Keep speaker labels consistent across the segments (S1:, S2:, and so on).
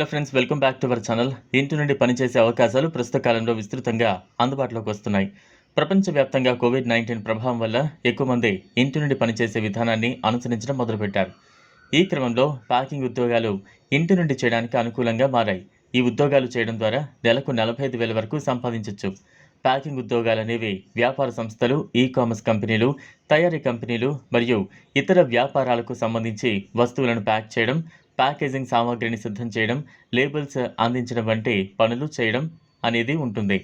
S1: Hello friends welcome back to our channel. ఇంటి నుండి పనిచేసే అవకాశాలు ప్రస్తుత కాలంలో విస్తృతంగా అందుబాటులోకి వస్తున్నాయి. ప్రపంచవ్యాప్తంగా కోవిడ్ నైన్టీన్ ప్రభావం వల్ల ఎక్కువ మంది ఇంటి నుండి పనిచేసే విధానాన్ని అనుసరించడం మొదలుపెట్టారు. ఈ క్రమంలో ప్యాకింగ్ ఉద్యోగాలు ఇంటి నుండి చేయడానికి అనుకూలంగా మారాయి. ఈ ఉద్యోగాలు చేయడం ద్వారా నెలకు నలభై ఐదు వేల వరకు సంపాదించవచ్చు ప్యాకింగ్ ఉద్యోగాలు అనేవి వ్యాపార సంస్థలు ఈ కామర్స్ కంపెనీలు తయారీ కంపెనీలు మరియు ఇతర వ్యాపారాలకు సంబంధించి వస్తువులను ప్యాక్ చేయడం ప్యాకేజింగ్ సామాగ్రిని సిద్ధం చేయడం లేబుల్స్ అందించడం వంటి పనులు చేయడం అనేది ఉంటుంది.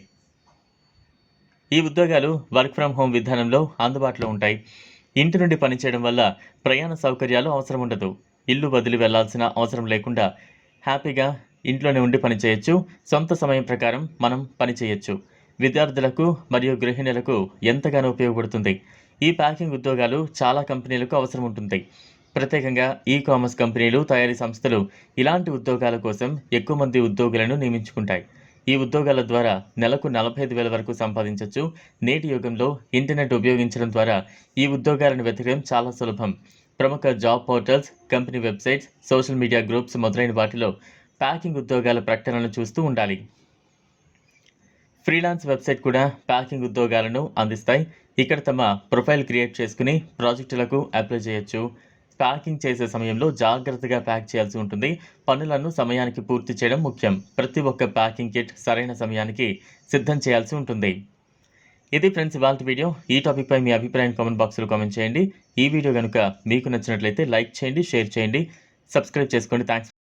S1: ఈ ఉద్యోగాలు వర్క్ ఫ్రమ్ హోమ్ విధానంలో అందుబాటులో ఉంటాయి. ఇంటి నుండి పనిచేయడం వల్ల ప్రయాణ సౌకర్యాలు అవసరం ఉండదు. ఇల్లు వదిలి వెళ్ళాల్సిన అవసరం లేకుండా హ్యాపీగా ఇంట్లోనే ఉండి పనిచేయచ్చు సొంత సమయం ప్రకారం మనం పనిచేయచ్చు విద్యార్థులకు మరియు గృహిణులకు ఎంతగానో ఉపయోగపడుతుంది. ఈ ప్యాకింగ్ ఉద్యోగాలు చాలా కంపెనీలకు అవసరం ఉంటుంది. ప్రత్యేకంగా ఈ కామర్స్ కంపెనీలు తయారీ సంస్థలు ఇలాంటి ఉద్యోగాల కోసం ఎక్కువ మంది ఉద్యోగులను నియమించుకుంటాయి. ఈ ఉద్యోగాల ద్వారా నెలకు నలభై ఐదు వేల వరకు సంపాదించవచ్చు నేటి యుగంలో ఇంటర్నెట్ ఉపయోగించడం ద్వారా ఈ ఉద్యోగాలను వెతకడం చాలా సులభం. ప్రముఖ job portals company websites social media groups మొదలైన వాటిలో ప్యాకింగ్ ఉద్యోగాల ప్రకటనలను చూస్తూ ఉండాలి. ఫ్రీలాన్స్ వెబ్సైట్ కూడా ప్యాకింగ్ ఉద్యోగాలను అందిస్తాయి. ఇక్కడ తమ ప్రొఫైల్ క్రియేట్ చేసుకుని ప్రాజెక్టులకు అప్లై చేయొచ్చు. ప్యాకింగ్ చేసే సమయంలో జాగ్రత్తగా ప్యాక్ చేయాల్సి ఉంటుంది. పనులను సమయానికి పూర్తి చేయడం ముఖ్యం. ప్రతి ఒక్క ప్యాకింగ్ కిట్ సరైన సమయానికి సిద్ధం చేయాల్సి ఉంటుంది. ఇది ఫ్రెండ్స్ ఇవాళ వీడియో. ఈ టాపిక్పై మీ అభిప్రాయం కామెంట్ బాక్స్లో కామెంట్ చేయండి. ఈ వీడియో కనుక మీకు నచ్చినట్లయితే లైక్ చేయండి షేర్ చేయండి. సబ్స్క్రైబ్ చేసుకోండి. థ్యాంక్స్